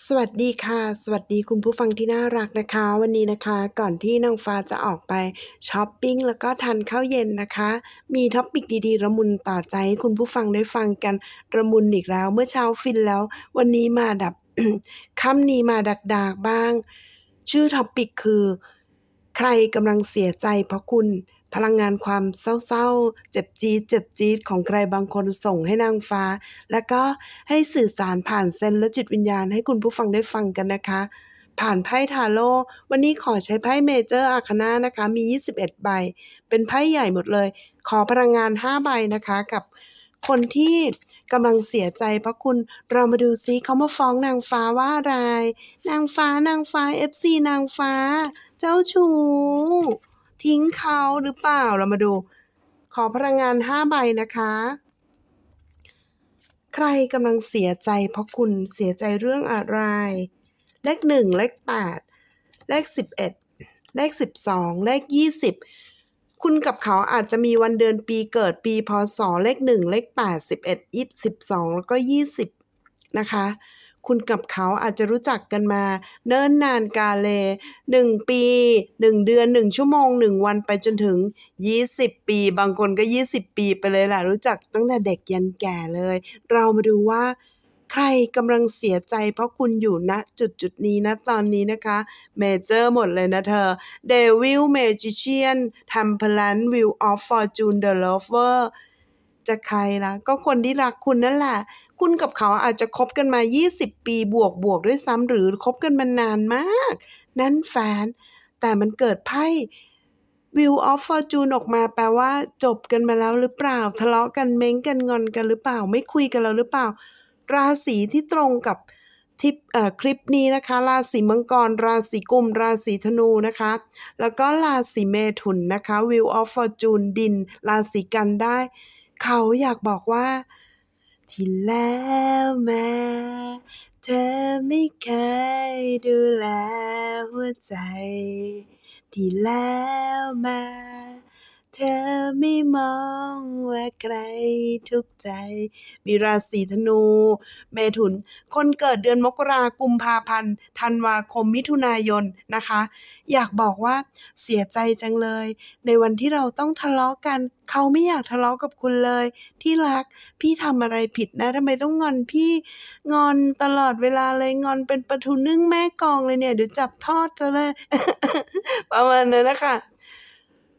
สวัสดีค่ะ สวัสดีคุณผู้ฟังที่น่ารักนะคะ วันนี้นะคะก่อนที่นางฟ้าจะออกไปช็อปปิ้งแล้วก็ทานข้าวเย็นนะคะ มีท็อปปิกดีๆ ระมุนต่อใจให้คุณผู้ฟังได้ฟังกันระมุนอีกแล้ว เมื่อเช้าฟินแล้ว วันนี้มาดับ ค่ำนี้มาดักๆบ้าง ชื่อท็อปปิกคือ ใครกำลังเสียใจเพราะคุณ พลังงานความเศร้าๆ เจ็บจี๊ดเจ็บจี๊ดของใครบางคนส่งให้นางฟ้า แล้วก็ให้สื่อสารผ่านเซนและจิตวิญญาณให้คุณผู้ฟังได้ฟังกันนะคะ ผ่านไพ่ทาโร่วันนี้ขอใช้ไพ่เมเจอร์อาคานานะคะ มี 21 ใบ เป็นไพ่ใหญ่หมดเลย ขอพลังงาน 5 ใบนะคะกับคนที่กำลังเสียใจเพราะคุณเรามาดูซิเขามาฟ้องนางฟ้าว่าอะไร นางฟ้านางฟ้า FC นางฟ้า เจ้าชู้ ทิ้งเขาหรือเปล่าเรามาดู ขอพลังงาน5ใบนะคะ ใครกำลังเสียใจ เพราะคุณเสียใจเรื่องอะไร เลขหนึ่งเลขแปดเลขสิบเอ็ดเลขสิบสองเลขยี่สิบคุณกับเขาอาจจะมีวันเดือนปีเกิดปีพศเลขหนึ่งเลขแปดสิบเอ็ดยี่สิบสองแล้วก็ยี่สิบนะคะ คุณกับเขาอาจจะรู้จักกันมา เนิ่นนานกาเลหนึ่งปีหนึ่งเดือนหนึ่งชั่วโมงหนึ่งวันไปจนถึงยี่สิบปี บางคนก็ยี่สิบปีไปเลยแหละรู้จักตั้งแต่เด็กยันแก่เลย เรามาดูว่าใครกำลังเสียใจเพราะคุณอยู่ณจุดจุดนี้นะตอนนี้นะคะเมเจอร์หมดเลยนะเธอ Devil Magician Temperance Wheel of Fortune The Lover จะใครล่ะ ก็คนที่รักคุณนั่นแหละ คุณกับเขาอาจจะคบกันมา 20 ปีบวกบวกด้วยซ้ำหรือคบกันมานานมาก นั่นแฟน แต่มันเกิดไพ่ Wheel of Fortune ออกมาแปลว่า จบกันมาแล้วหรือเปล่า ทะเลาะกันเม้งกันงอนกันหรือเปล่า ไม่คุยกันแล้วหรือเปล่า ราศีที่ตรงกับทิปเอ่อคลิปนี้นะคะ ราศีมังกร ราศีกุม ราศีธนูนะคะ แล้วก็ราศีเมถุนนะคะ Wheel of Fortune ดิน ราศีกันได้ เขาอยากบอกว่า ที่แล้วแม้เธอไม่เคยดูแลหัวใจที่แล้วมา เธอไม่มองว่าใครทุกใจ มีราศีธนู เมถุน คนเกิดเดือนมกรากุมภาพันธ์ธันวาคมมิถุนายนนะคะ อยากบอกว่าเสียใจจังเลย ในวันที่เราต้องทะเลาะกัน เขาไม่อยากทะเลาะกับคุณเลย ที่รัก พี่ทำอะไรผิดนะทำไมต้องงอนพี่งอนตลอดเวลาเลยงอนเป็นปลาทูนึ่งแม่กองเลยเนี่ยเดี๋ยวจับทอดจะเลย ประมาณนั้นนะคะ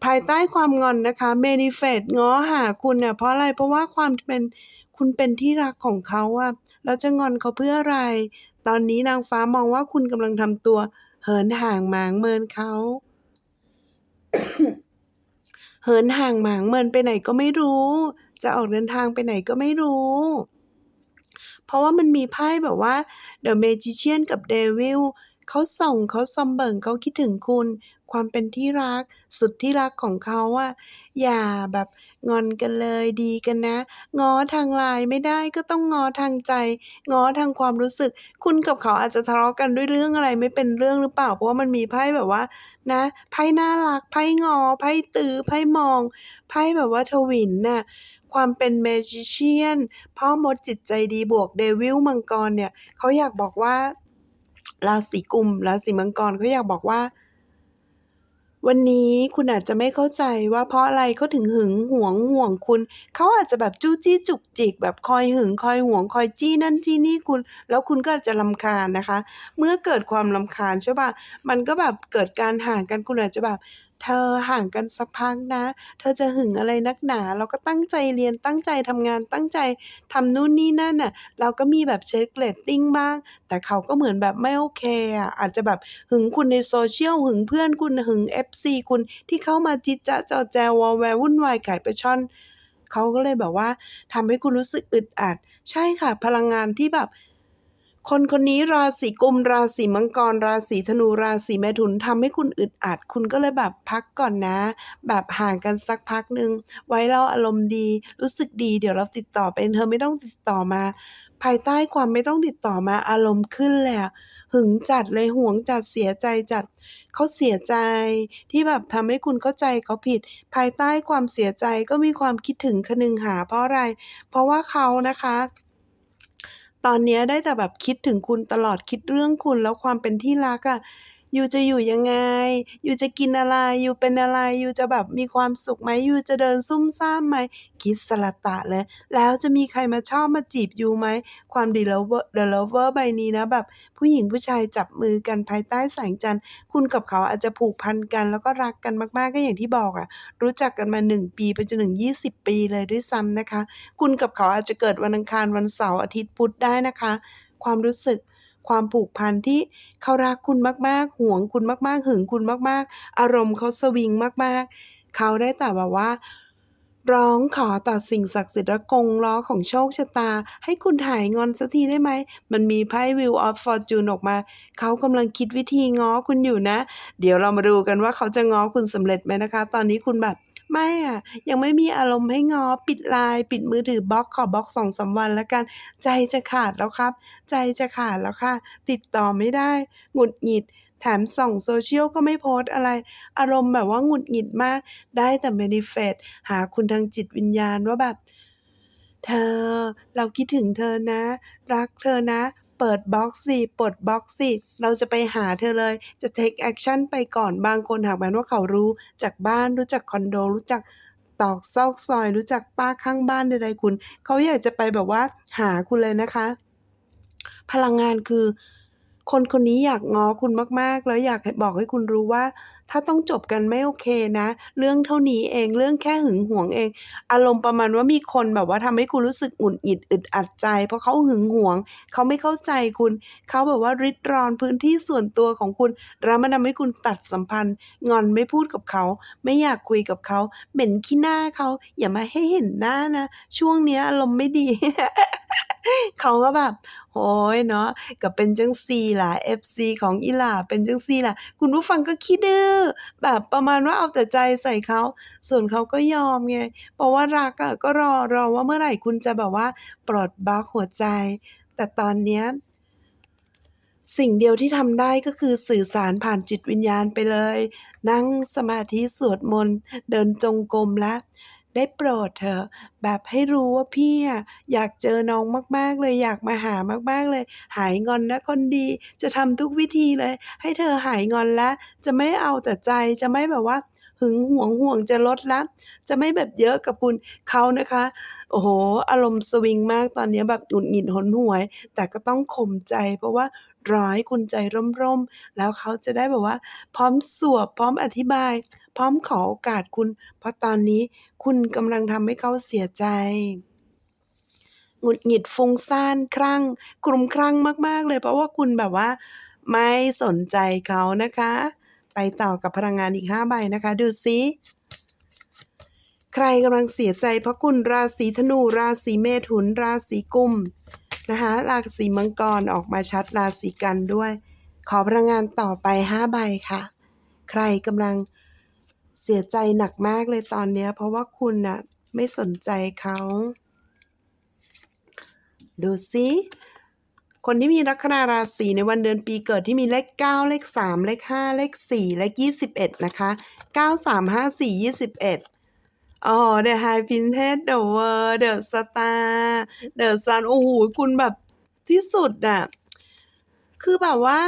ภายใต้ความงอนนะคะเมนิเฟตง้อหาคุณเนี่ยเพราะอะไรเพราะว่าความเป็นคุณเป็นที่รักของเขาอะแล้วจะงอนเขาเพื่ออะไร ตอนนี้นางฟ้ามองว่าคุณกำลังทำตัว เหินห่างหมางเมินเขาเหินห่างหมางเมินไปไหนก็ไม่รู้ จะออกเดินทางไปไหนก็ไม่รู้ เพราะว่ามันมีไพ่แบบว่า The Magician กับ Devil เขาส่งเขาซอมเบิ่งเขาคิดถึงคุณ ความเป็นที่รัก สุดที่รักของเขาอะอย่าแบบงอนกันเลยดีกันนะ ง้อทางไลน์ไม่ได้ก็ต้องง้อทางใจ ง้อทางความรู้สึก คุณกับเขาอาจจะทะเลาะกันด้วยเรื่องอะไรไม่เป็นเรื่องหรือเปล่า เพราะว่ามันมีไพ่แบบว่า นะไพ่น่ารักไพ่งอไพ่ตื้อไพ่มองไพ่แบบว่าทวินน่ะความเป็น Magician พ่อมดจิตใจดีบวก Devil มังกรเนี่ยเขาอยากบอกว่าราศีกุมราศีมังกรเขาอยากบอกว่า วันนี้คุณอาจจะไม่เข้าใจว่าเพราะอะไรเขาถึงหึงหวงห่วงคุณ เขาอาจจะแบบจู้จี้จุกจิก แบบคอยหึงคอยหวงคอยจี้นั่นจี้นี่คุณ แล้วคุณก็อาจจะลำคาญนะคะ เมื่อเกิดความลำคาญใช่ปะมันก็แบบเกิดการห่างกันคุณอาจจะแบบ เธอห่างกันสักพักนะ เธอจะหึงอะไรนักหนา เราก็ตั้งใจเรียนตั้งใจทำงานตั้งใจทำนู่นนี่นั่นน่ะ เราก็มีแบบเช็คเกรตติ้งบ้าง แต่เขาก็เหมือนแบบไม่โอเคอะอาจจะแบบหึงคุณในโซเชียลหึงเพื่อนคุณหึง FC คุณที่เข้ามาจิตจะจอแจวอแวร์วุ่นวายไก่ไปช่อนเขาก็เลยแบบว่าทำให้คุณรู้สึกอึดอัด ใช่ค่ะ พลังงานที่แบบ คนคนนี้ราศีกุมราศีมังกร ราศีธนูราศีเมถุนทำให้คุณอึดอัด คุณก็เลยแบบพักก่อนนะ แบบห่างกันสักพักหนึ่งไว้เราอารมณ์ดี รู้สึกดีเดี๋ยวเราติดต่อไปเธอไม่ต้องติดต่อมา ภายใต้ความไม่ต้องติดต่อมาอารมณ์ขึ้นเลยอะหึงจัดเลยห่วงจัดเสียใจจัดเขาเสียใจที่แบบทำให้คุณเข้าใจเขาผิด ภายใต้ความเสียใจก็มีความคิดถึงคนึงหาเพราะอะไร เพราะว่าเขานะคะ ตอนนี้ได้แต่แบบคิดถึงคุณตลอดคิดเรื่องคุณแล้วความเป็นที่รักอะ ยูจะอยู่ยังไง ยูจะกินอะไร ยูเป็นอะไร ยูจะแบบมีความสุขไหม ยูจะเดินซุ่มซ่ามไหม คิดสละตะเลย แล้วจะมีใครมาชอบมาจีบยูไหม ความดี lover the lover ใบนี้นะแบบ ผู้หญิงผู้ชายจับมือกันภายใต้แสงจันทร์ คุณกับเขาอาจจะผูกพันกัน แล้วก็รักกันมาก ๆ ก็อย่างที่บอกอะรู้จักกันมา 1 ปีไปจนถึง20 ปีเลยด้วยซ้ำนะคะ คุณกับเขาอาจจะเกิดวันอังคารวันเสาร์อาทิตย์พุธได้นะคะ ความรู้สึก ความผูกพันที่เขารักคุณมากๆห่วงคุณมากๆหึงคุณมากๆ อารมณ์เขาสวิงมากๆ เขาได้แต่แบบว่า ร้องขอต่อสิ่งศักดิ์สิทธิ์และกงล้อของโชคชะตา ให้คุณหายงอนสักทีได้ไหม มันมีไพ่ Wheel of Fortune ออกมา เขากำลังคิดวิธีง้อคุณอยู่นะ เดี๋ยวเรามาดูกันว่าเขาจะง้อคุณสำเร็จไหมนะคะ ตอนนี้คุณแบบไม่อะยังไม่มีอารมณ์ให้ง้อปิดไลน์ปิดมือถือบล็อกขอบล็อกสองสามวันแล้วกัน ใจจะขาดแล้วครับ ใจจะขาดแล้วค่ะ ติดต่อไม่ได้หงุดหงิด แถมส่องโซเชียลก็ไม่โพสอะไร อารมณ์แบบว่าหงุดหงิดมาก ได้แต่เมนิเฟตหาคุณทางจิตวิญญาณว่าแบบ เธอ เราคิดถึงเธอนะ รักเธอนะ เปิดบล็อกสิปลดบล็อกสิเราจะไปหาเธอเลย จะ take action ไปก่อนบางคนหากแม้ว่าเขารู้จากบ้านรู้จักคอนโดรู้จักตอกซอกซอยรู้จักป้าข้างบ้านใดๆคุณ เขาอยากจะไปแบบว่าหาคุณเลยนะคะ พลังงานคือ คนคนนี้อยากง้อคุณมากๆ แล้วอยากบอกให้คุณรู้ว่า ถ้าต้องจบกันไม่โอเคนะ เรื่องเท่านี้เองเรื่องแค่หึงหวงเอง อารมณ์ประมาณว่ามีคนแบบว่าทำให้คุณรู้สึกหงุดหงิดอึดอัดใจ เพราะเขาหึงหวง เขาไม่เข้าใจคุณ เขาแบบว่าริดรอนพื้นที่ส่วนตัวของคุณแล้วมันทำให้คุณตัดสัมพันธ์ งอนไม่พูดกับเขา ไม่อยากคุยกับเขา เหม็นขี้หน้าเขาอย่ามาให้เห็นหน้านะ ช่วงเนี้ยอารมณ์ไม่ดี เขาก็แบบโอ้ยเนาะก็เป็นจังซีล่ะ FC ของอีหล่าเป็นจังซีล่ะ คุณผู้ฟังก็ขี้ดื้อแบบประมาณว่าเอาแต่ใจใส่เขาส่วนเขาก็ยอมไงเพราะว่ารักอะก็รอรอว่าเมื่อไหร่คุณจะแบบว่า ปลดบล็อกหัวใจ แต่ตอนเนี้ยสิ่งเดียวที่ทำได้ก็คือสื่อสารผ่านจิตวิญญาณไปเลย นั่งสมาธิสวดมนต์ เดินจงกรมแล้ว ได้โปรดเถอะ แบบให้รู้ว่าพี่อะอยากเจอน้องมาก ๆ เลย อยากมาหามาก ๆ เลย หายงอนนะคนดี จะทำทุกวิธีเลย ให้เธอหายงอนแล้วจะไม่เอาแต่ใจ จะไม่แบบว่าหึงหวงห่วงจะลดล้วจะไม่แบบเยอะกับคุณเขานะคะ โอ้โฮอารมณ์สวิงมากตอนนี้แบบหงุดหงิดหนหวย แต่ก็ต้องข่มใจเพราะว่า ร้อให้คุณใจร่มๆ แล้วเขาจะได้แบบว่า พร้อมสวบพร้อมอธิบาย พร้อมขอโอกาสคุณ เพราะตอนนี้คุณกำลังทำให้เขาเสียใจหงุดหงิดฟุ้งซ่านคลั่งคลุ้มคลั่งมาก ๆ เลยเพราะว่าคุณแบบว่า ไม่สนใจเขานะคะ ไปต่อกับพลังงานอีก5ใบนะคะ ดูซิใครกำลังเสียใจเพราะคุณราศีธนู ราศีเมถุน ราศีกุม นะคะราศีมังกรออกมาชัดราศีกันด้วย ขอพลังงานต่อไป5ใบค่ะ ใครกำลังเสียใจหนักมากเลยตอนนี้เพราะว่าคุณน่ะไม่สนใจเขา ดูซิคนที่มีลัคนาราศีในวันเดือนปีเกิดที่มีเลข 9 เลข 3 เลข 5 เลข 4 เลข 21 นะคะ 9 3 5 4 21 อ๋อ The High Princess The World The Star The Sun โอ้โฮคุณแบบที่สุดอะคือแบบว่า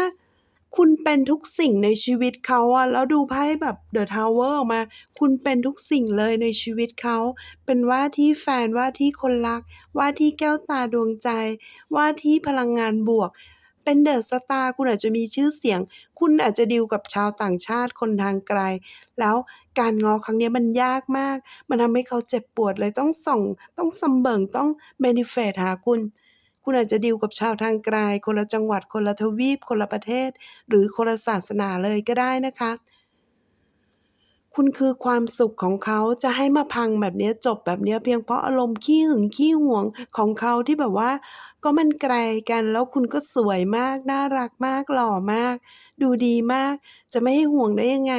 คุณเป็นทุกสิ่งในชีวิตเขาอะแล้วดูไพ่แบบ The Tower ออกมา คุณเป็นทุกสิ่งเลยในชีวิตเขา เป็นว่าที่แฟนว่าที่คนรัก ว่าที่แก้วตาดวงใจ ว่าที่พลังงานบวก เป็นเดอะสตาร์คุณอาจจะมีชื่อเสียง คุณอาจจะดีลกับชาวต่างชาติคนทางไกล แล้วการงอครั้งนี้มันยากมาก มันทำให้เขาเจ็บปวดเลยต้องส่ง ต้องสำเบิงต้องเมนิเฟตหาคุณ คุณอาจจะดีลกับชาวทางไกล คนละจังหวัดคนละทวีป คนละประเทศ หรือคนละศาสนาเลยก็ได้นะคะ คุณคือความสุขของเขาจะให้มาพังแบบเนี้ยจบแบบเนี้ยเพียงเพราะอารมณ์ขี้หึงขี้หวงของเขาที่แบบว่า ก็มันไกลกันแล้วคุณก็สวยมาก น่ารักมากหล่อมาก ดูดีมาก จะไม่ให้ห่วงได้ยังไง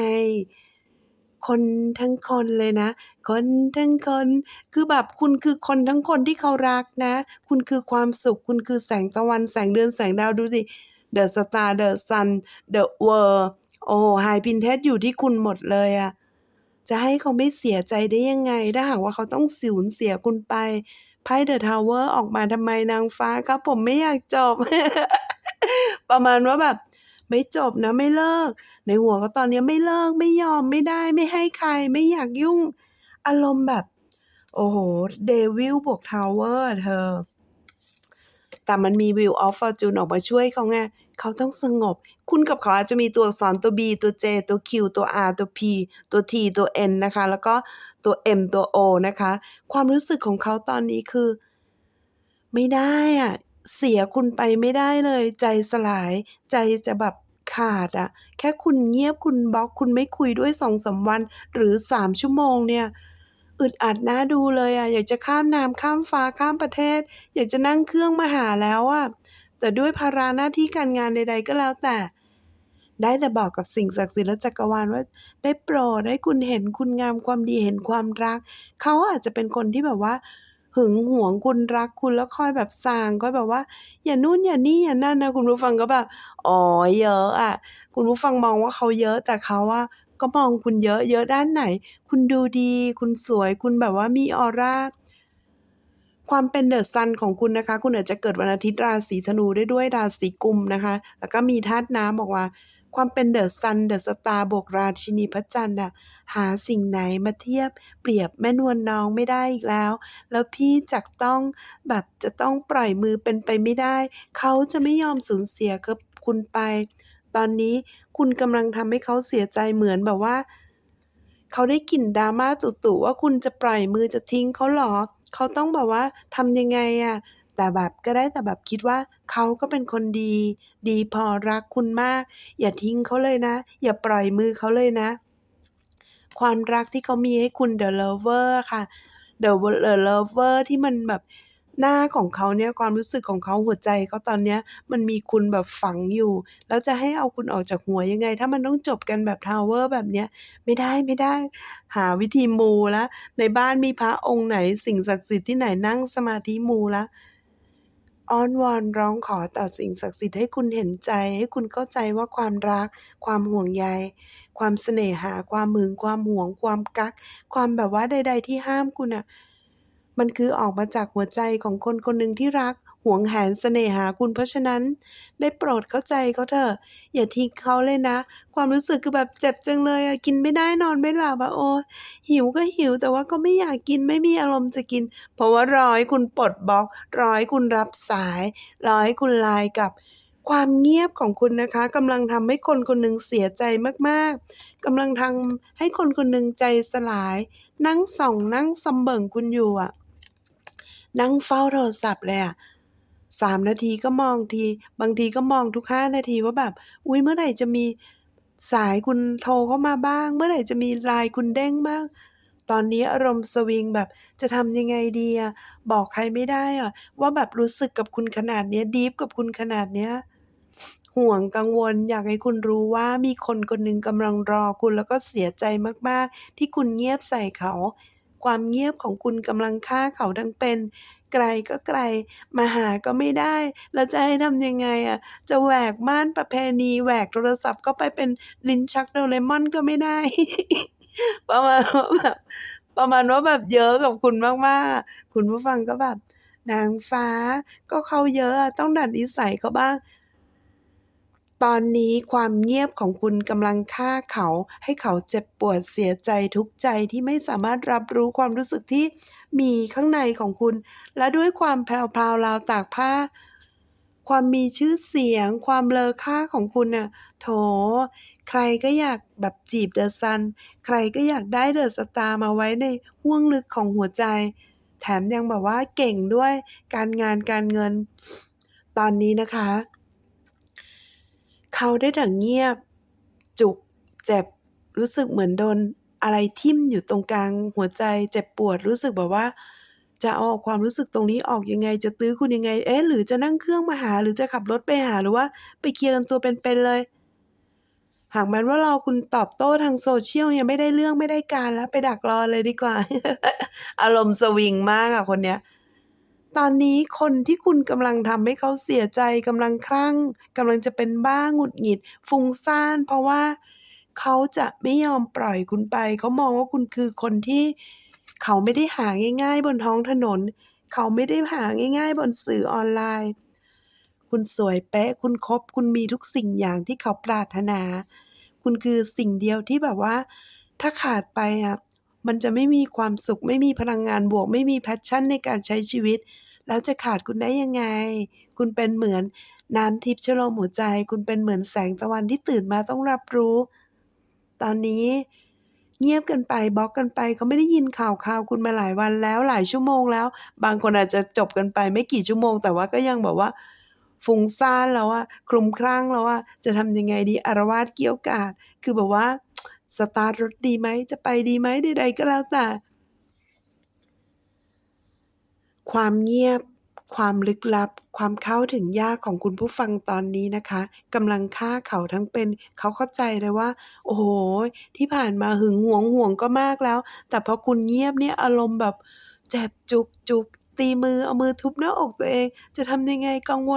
คนทั้งคนเลยนะ คนทั้งคน คือแบบคุณคือคนทั้งคนที่เขารักนะ คุณคือความสุข คุณคือแสงตะวันแสงเดือนแสงดาวดูสิ The Star The Sun The World โอ้โฮ High Princess อยู่ที่คุณหมดเลยอะ จะให้เขาไม่เสียใจได้ยังไง ถ้าหากว่าเขาต้องสูญเสียคุณไปไพ่เดอะทาวเวอร์ออกมาทำไมนางฟ้าครับ ผมไม่อยากจบ ประมาณว่าแบบ ไม่จบนะไม่เลิก ในหัวก็ตอนนี้ไม่เลิกไม่ยอมไม่ได้ไม่ให้ใครไม่อยากยุ่ง อารมณ์แบบ โอ้โหเดวิลบวกทาวเวอร์เธอ แต่มันมีวิวออฟฟอร์จูนออกมาช่วยเขาไง เขาต้องสงบ คุณกับเขาอาจจะมีตัวอักษรตัว B ตัว J ตัว Q ตัว R ตัว P ตัว T ตัว N นะคะ แล้วก็ตัว M ตัว O นะคะ ความรู้สึกของเขาตอนนี้คือ ไม่ได้อะเสียคุณไปไม่ได้เลย ใจสลาย ใจจะแบบขาดอะแค่คุณเงียบคุณบล็อกคุณไม่คุยด้วยสองสามวัน หรือสามชั่วโมงเนี่ยอึดอัดน่าดูเลยอะอยากจะข้ามน้ำข้ามฟ้าข้ามประเทศ อยากจะนั่งเครื่องมาหาแล้วอะ แต่ด้วยภาระหน้าที่การงานใด ๆ ก็แล้วแต่ ได้แต่บอกกับสิ่งศักดิ์สิทธิ์และจักรวาลว่า ได้โปรดให้คุณเห็นคุณงามความดีเห็นความรัก เขาอาจจะเป็นคนที่แบบว่าหึงหวงคุณรักคุณแล้วคอยแบบส่างก็แบบว่า อย่านู่นอย่านี่อย่านั่นนะคุณผู้ฟังก็แบบอ๋อเยอะอะ คุณผู้ฟังมองว่าเขาเยอะแต่เขาอะก็มองคุณเยอะเยอะด้านไหน คุณดูดี คุณสวย คุณแบบว่ามีออร่า ความเป็นเดอะซันของคุณนะคะ คุณอาจจะเกิดวันอาทิตย์ราศีธนูได้ด้วยราศีกุมนะคะ แล้วก็มีธาตุน้ำบอกว่า ความเป็นเดอะซันเดอะสตาร์บวกราชินีพระจันทร์น่ะหาสิ่งไหนมาเทียบเปรียบแม่นวลน้องไม่ได้อีกแล้ว แล้วพี่จักต้องแบบจะต้องปล่อยมือเป็นไปไม่ได้ เขาจะไม่ยอมสูญเสียกับคุณไป ตอนนี้คุณกำลังทำให้เขาเสียใจเหมือนแบบว่า เขาได้กลิ่นดราม่าตู่ๆว่าคุณจะปล่อยมือจะทิ้งเขาหรอ เขาต้องแบบว่าทำยังไงอะ แต่แบบก็ได้แต่แบบคิดว่าเขาก็เป็นคนดี ดีพอรักคุณมาก อย่าทิ้งเขาเลยนะ อย่าปล่อยมือเขาเลยนะ ความรักที่เขามีให้คุณ The Lover ค่ะ The The Lover ที่มันแบบ หน้าของเขาเนี่ยความรู้สึกของเขาหัวใจเขาตอนเนี้ยมันมีคุณแบบฝังอยู่ แล้วจะให้เอาคุณออกจากหัวยังไง ถ้ามันต้องจบกันแบบ Tower แบบเนี้ยไม่ได้ไม่ได้ หาวิธีมูแล้วในบ้านมีพระองค์ไหน สิ่งศักดิ์สิทธิ์ที่ไหนนั่งสมาธิมูแล้วอ้อนวอนร้องขอต่อสิ่งศักดิ์สิทธิ์ให้คุณเห็นใจ ให้คุณเข้าใจว่าความรัก ความห่วงใย ความเสน่หา ความหึงความหวง ความกัก ความแบบว่าใด ๆ ที่ห้ามคุณน่ะ มันคือออกมาจากหัวใจของคนคนหนึ่งที่รักห่วงแหนเสน่หาคุณเพราะฉะนั้น ได้โปรดเข้าใจเขาเถอะอย่าทิ้งเขาเลยนะ ความรู้สึกคือแบบเจ็บจังเลยอะกินไม่ได้นอนไม่หลับอะโอ๊ยหิวก็หิวแต่ว่าก็ไม่อยากกินไม่มีอารมณ์จะกิน เพราะว่ารอให้คุณปลดบล็อกรอให้คุณรับสายรอให้คุณ LINE กลับความเงียบของคุณนะคะกำลังทำให้คนคนหนึ่งเสียใจมากๆกำลังทำให้คนคนหนึ่งใจสลาย นั่งส่องนั่งซำเบิ่งคุณอยู่อะ นั่งเฝ้าโทรศัพท์เลยอะ3นาทีก็มองที บางทีก็มองทุก5นาทีว่าแบบ อุ๊ยเมื่อไหร่จะมีสายคุณโทรเข้ามาบ้าง เมื่อไหร่จะมี LINE คุณเด้งบ้าง ตอนนี้อารมณ์สวิงแบบจะทำยังไงดีอะบอกใครไม่ได้อะว่าแบบรู้สึกกับคุณขนาดเนี้ยดีปกับคุณขนาดเนี้ยห่วงกังวลอยากให้คุณรู้ว่ามีคนคนหนึ่งกำลังรอคุณแล้วก็เสียใจมากๆ ที่คุณเงียบใส่เขา ความเงียบของคุณกำลังฆ่าเขาทั้งเป็น ไกลก็ไกล มาหาก็ไม่ได้แล้วจะให้ทำยังไงอะจะแหวกม่านประเพณีแหวกโทรศัพท์เข้าไปเป็นลิ้นชักโดเรมอนก็ไม่ได้ ประมาณว่าแบบประมาณว่าแบบเยอะกับคุณมากๆ คุณผู้ฟังก็แบบ นางฟ้าก็เขาเยอะอะต้องดัดนิสัยเขาบ้าง ตอนนี้ความเงียบของคุณกำลังฆ่าเขา ให้เขาเจ็บปวดเสียใจทุกใจที่ไม่สามารถรับรู้ความรู้สึกที่มีข้างในของคุณ และด้วยความแพรวๆราวตากผ้า ความมีชื่อเสียง ความเลอค่าของคุณน่ะโถ ใครก็อยากแบบจีบ The Sun ใครก็อยากได้ The Star มาไว้ในห้วงลึกของหัวใจ แถมยังแบบว่าเก่งด้วยการงานการเงิน ตอนนี้นะคะ เขาได้แต่เงียบ จุก เจ็บ รู้สึกเหมือนโดนอะไรทิ่มอยู่ตรงกลางหัวใจ เจ็บปวด รู้สึกแบบว่า จะเอาความรู้สึกตรงนี้ออกยังไง จะตื้อคุณยังไง เอ๊ะ หรือจะนั่งเครื่องมาหา หรือจะขับรถไปหา หรือว่าไปเคลียร์กันตัวเป็นๆเลย หากแม้ว่าเรอคุณตอบโต้ทาง Social ยังไม่ได้เรื่องไม่ได้การแล้วไปดักรอเลยดีกว่า อารมณ์สวิงมากอะคนเนี้ย ตอนนี้คนที่คุณกำลังทำให้เขาเสียใจกำลังคลั่งกำลังจะเป็นบ้าหงุดหงิด ฟุ้งซ่าน เพราะว่าเขาจะไม่ยอมปล่อยคุณไป เขามองว่าคุณคือคนที่เขาไม่ได้หาง่ายๆ บนท้องถนน เขาไม่ได้หาง่าย ๆ บนสื่อออนไลน์ คุณสวยเป๊ะ คุณครบคุณมีทุกสิ่งอย่างที่เขาปรารถนา คุณคือสิ่งเดียวที่แบบว่า ถ้าขาดไปอะ มันจะไม่มีความสุข ไม่มีพลังงานบวก ไม่มี passion ในการใช้ชีวิต แล้วจะขาดคุณได้ยังไง คุณเป็นเหมือนน้ำทิพย์ชโลมหัวใจ คุณเป็นเหมือนแสงตะวันที่ตื่นมาต้องรับรู้ ตอนนี้เงียบกันไปบล็อกกันไปเขาไม่ได้ยินข่าวคราวคุณมาหลายวันแล้วหลายชั่วโมงแล้ว บางคนอาจจะจบกันไปไม่กี่ชั่วโมง แต่ว่าก็ยังแบบว่าฟุ้งซ่านแล้วอะคลุ้มคลั่งแล้วอะจะทำยังไงดีอาละวาดเกี้ยวกาดคือแบบว่า สตาร์ตรถดีไหมจะไปดีไหมใดๆก็แล้วแต่ ความเงียบ ความลึกลับ ความเข้าถึงยากของคุณผู้ฟังตอนนี้นะคะกำลังฆ่าเขาทั้งเป็น เขาเข้าใจเลยว่า โอ้โฮที่ผ่านมาหึงหวงห่วงก็มากแล้ว แต่พอคุณเงียบเนี่ยอารมณ์แบบ เจ็บจุกๆ ตีมือเอามือทุบหน้าอกตัวเอง จะทำยังไงกังว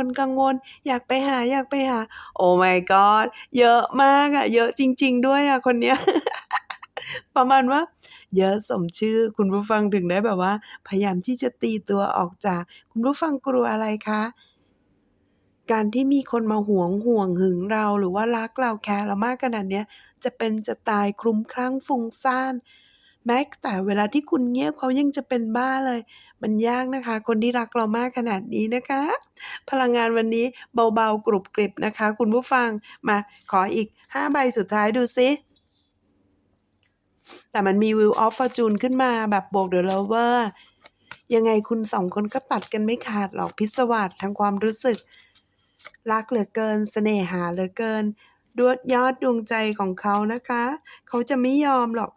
ลๆอยากไปหาอยากไปหา Oh my god เยอะมากอะเยอะจริง ๆ ด้วยอะคนเนี้ยประมาณว่าเยอะสมชื่อคุณผู้ฟังถึงได้แบบว่า พยายามที่จะตีตัวออกจาก คุณผู้ฟังกลัวอะไรคะการที่มีคนมาห่วงห่วงหึงเราหรือว่ารักเราแคร์เรามากขนาดเนี้ยจะเป็นจะตายคลุ้มคลั่งฟุ้งซ่าน แม้แต่เวลาที่คุณเงียบเขายังจะเป็นบ้าเลย มันยากนะคะ คนที่รักเรามากขนาดนี้นะคะ พลังงานวันนี้เบาๆกรุบกริบนะคะ คุณผู้ฟังมาขออีก 5 ใบสุดท้ายดูซิแต่มันมี Wheel of Fortune ขึ้นมาแบบบวก The Lover ยังไงคุณ2คนก็ตัดกันไม่ขาดหรอกพิศวาสทางความรู้สึก รักเหลือเกินเสน่หาเหลือเกินดวดยอดดวงใจของเขานะคะ เขาจะไม่ยอมหรอก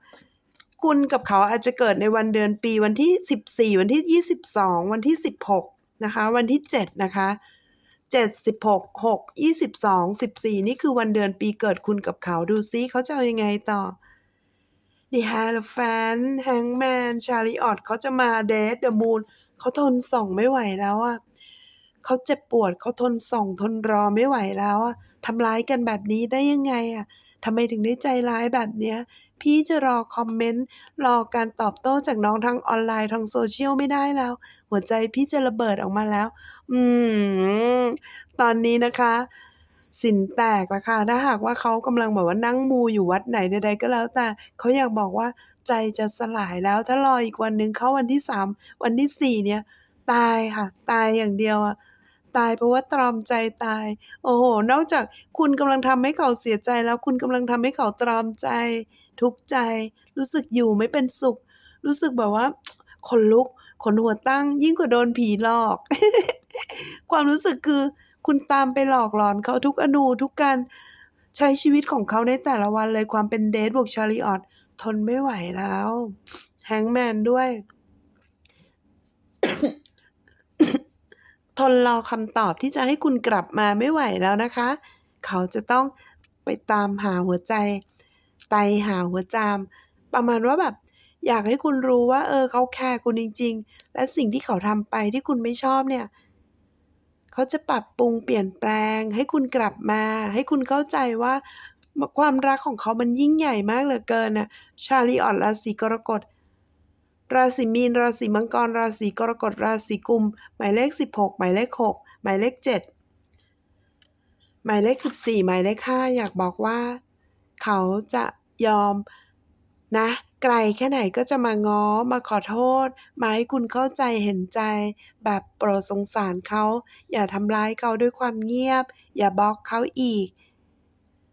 คุณกับเขาอาจจะเกิดในวันเดือนปีวันที่ 14 วันที่ 22 วันที่ 16 นะคะ วันที่ 7 นะคะ 7 16 6 22 14 นี่คือวันเดือนปีเกิดคุณกับเขาดูซิเขาจะเอายังไงต่อ The Hierophant Hangman Chariot เขาจะมา Death the Moon เขาทนส่องไม่ไหวแล้วอะเขาเจ็บปวดเขาทนส่องทนรอไม่ไหวแล้วอะทำร้ายกันแบบนี้ได้ยังไงอะทำไมถึงได้ใจร้ายแบบเนี้ย พี่จะรอคอมเมนต์รอการตอบโต้จากน้องทางออนไลน์ทาง Social ไม่ได้แล้ว หัวใจพี่จะระเบิดออกมาแล้ว อื้อฮือตอนนี้นะคะศิลแตกล้วค่ะ ถ้าหากว่าเขากำลังแบบว่านั่งมูอยู่วัดไหนใดๆก็แล้ว แต่เขาอยากบอกว่าใจจะสลายแล้ว ถ้ารออีกวันหนึ่งเข้าวันที่3วันที่4เนี่ย ตายค่ะ ตายอย่างเดียวอะตายเพราะว่าตรอมใจตาย โอ้โฮนอกจากคุณกำลังทำให้เขาเสียใจแล้วคุณกำลังทำให้เขาตรอมใจ ทุกข์ใจ รู้สึกอยู่ไม่เป็นสุข รู้สึกแบบว่าขนลุกขนหัวตั้ง ยิ่งกว่าโดนผีหลอก ความรู้สึกคือคุณตามไปหลอกหลอนเขาทุกอนูทุกการใช้ชีวิตของเขาในแต่ละวันเลยความเป็น Death บวก Chariot ทนไม่ไหวแล้ว Hangman ด้วย ทนรอคำตอบที่จะให้คุณกลับมาไม่ไหวแล้วนะคะ เขาจะต้องไปตามหาหัวใจ ไตหาหัวจาม ประมาณว่าแบบอยากให้คุณรู้ว่า เออเขาแคร์คุณจริง ๆ และสิ่งที่เขาทำไปที่คุณไม่ชอบเนี่ย เขาจะปรับปรุงเปลี่ยนแปลง ให้คุณกลับมา ให้คุณเข้าใจว่าความรักของเขามันยิ่งใหญ่มากเหลือเกินน่ะ Chariot ราศีกรกฎ ราศีมีน ราศีมังกร ราศีกรกฎ ราศีกุม หมายเลข 16 หมายเลข 6 หมายเลข 7 หมายเลข 14 หมายเลข5อยากบอกว่า เขาจะ ยอมนะ ไกลแค่ไหนก็จะมาง้อมาขอโทษ มาให้คุณเข้าใจเห็นใจ แบบโปรดสงสารเขา อย่าทำร้ายเขาด้วยความเงียบ อย่าบล็อกเขาอีก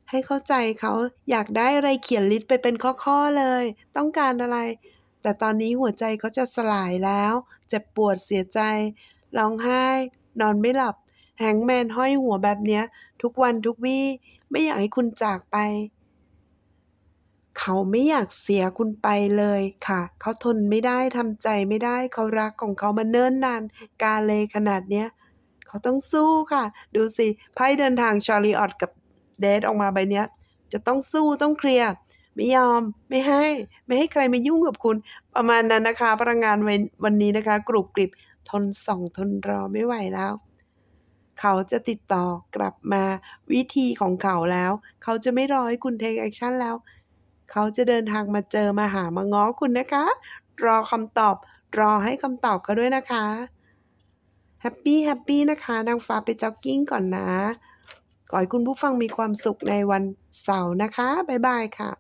ให้เข้าใจเขาอยากได้อะไรเขียนลิสต์ไปเป็นข้อๆเลย ต้องการอะไร แต่ตอนนี้หัวใจเขาจะสลายแล้ว เจ็บปวดเสียใจร้องไห้ นอนไม่หลับ Hangman ห้อยหัวแบบเนี้ย ทุกวันทุกวี่ไม่อยากให้คุณจากไป เขาไม่อยากเสียคุณไปเลยค่ะ เขาทนไม่ได้ทำใจไม่ได้ เขารักของเขามาเนิ่นนาน กาเลขนาดเนี้ย เขาต้องสู้ค่ะ ดูสิ ไพ่เดินทาง Chariot กับ Death ออกมาใบเนี้ย จะต้องสู้ต้องเคลียร์ไม่ยอมไม่ให้ ไม่ให้ใครมายุ่งกับคุณ ประมาณนั้นนะคะ พลังงานวันนี้นะคะ กรุบกริบทนส่องทนรอไม่ไหวแล้วเขาจะติดต่อกลับมาวิธีของเขาแล้ว เขาจะไม่รอให้คุณ take action แล้ว เขาจะเดินทางมาเจอมาหามาง้อคุณนะคะ รอคำตอบ รอให้คำตอบเขาด้วยนะคะแฮปปี้แฮปปี้นะคะนางฟ้าไปจ็อกกิ้งก่อนนะขอให้คุณผู้ฟังมีความสุขในวันเสาร์นะคะ บ๊ายบายค่ะ